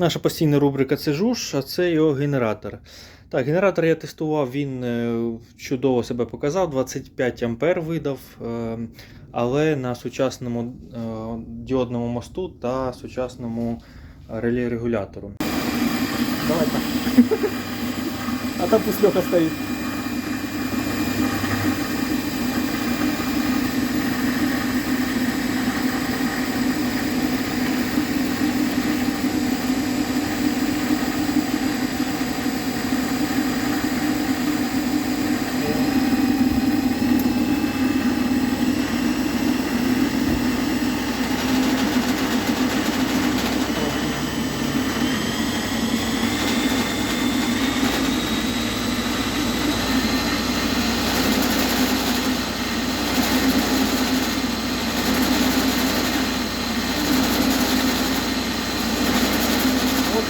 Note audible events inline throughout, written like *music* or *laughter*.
Наша постійна рубрика це жуж, а це його генератор. Так, генератор я тестував, він е, чудово себе показав, 25 ампер видав, е, але на сучасному е, діодному мосту та сучасному реле регулятору. Давай так. *laughs* А там пусть Леха стоит.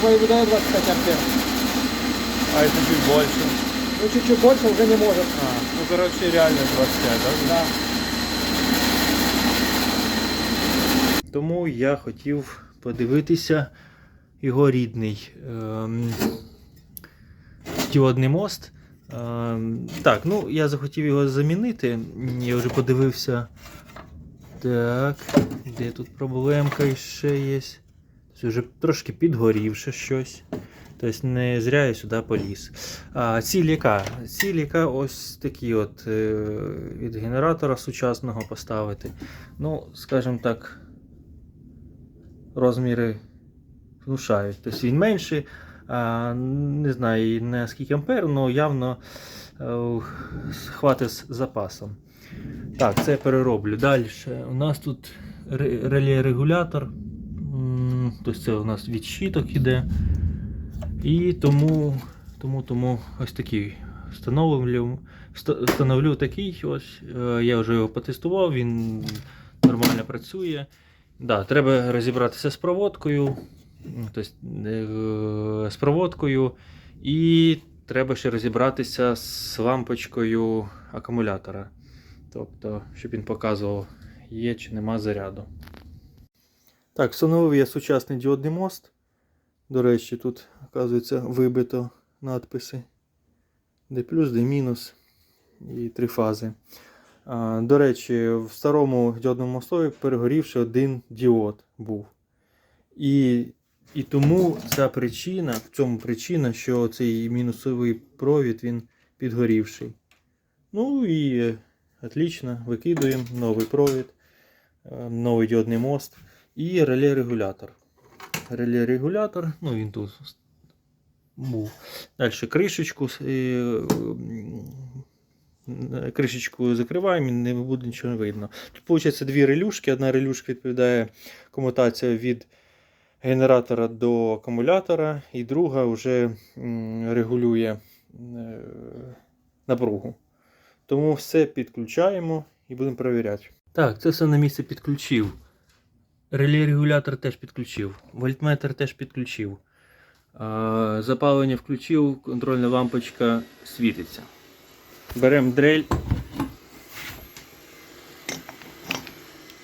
Твои выдают 25 ампер. А это чуть больше. Ну чуть-чуть больше уже не может. А, ну короче реально 25, да? Да. Тому я хотів подивитися його рідний ем, діодний мост. Ем, так, ну я захотів його замінити. Я вже подивився. Так, де тут проблемка ще є? Це вже трошки підгорівше щось. Тобто не зря я сюди поліз. А, ці ліка. Ці ліка ось такі от е, від генератора сучасного поставити. Ну, скажімо так, розміри внушають. Тобто він менший, а, не знаю на скільки ампер, але явно е, хватить з запасом. Так, це перероблю. Далі. У нас тут ре- реле-регулятор. М, Тобто це у нас від щиток іде. І тому, тому, тому ось такий встановлю, встановлю такий. Ось. Е, Я вже його потестував, він нормально працює. Да, треба розібратися з проводкою. Тобто, е, з проводкою. І треба ще розібратися з лампочкою акумулятора. Тобто, щоб він показував, є чи нема заряду. Так, встановив я сучасний діодний мост. До речі, тут, оказується, вибито надписи. Де плюс, де мінус. І три фази. А, До речі, в старому діодному мостові перегорівши один діод був. І, і тому ця причина, в цьому причина, що цей мінусовий провід він підгорівший. Ну і е, отлично, викидуємо новий провід, е, новий діодний мост і реле-регулятор. Реле-регулятор, ну він тут був. Далі кришечку, е, кришечку закриваємо і не буде нічого не видно. Тут виходить дві релюшки. Одна релюшка відповідає комутація від генератора до акумулятора, і друга вже регулює е, напругу. Тому все підключаємо і будемо перевіряти. Так, це все на місце підключив. Реле-регулятор теж підключив. Вольтметр теж підключив. Запалення включив, контрольна лампочка світиться. Беремо дрель.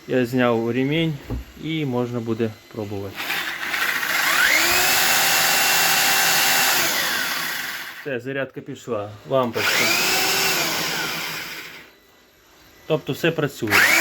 Я зняв ремінь і можна буде пробувати. Все, зарядка пішла. Лампочка. Тобто все працює.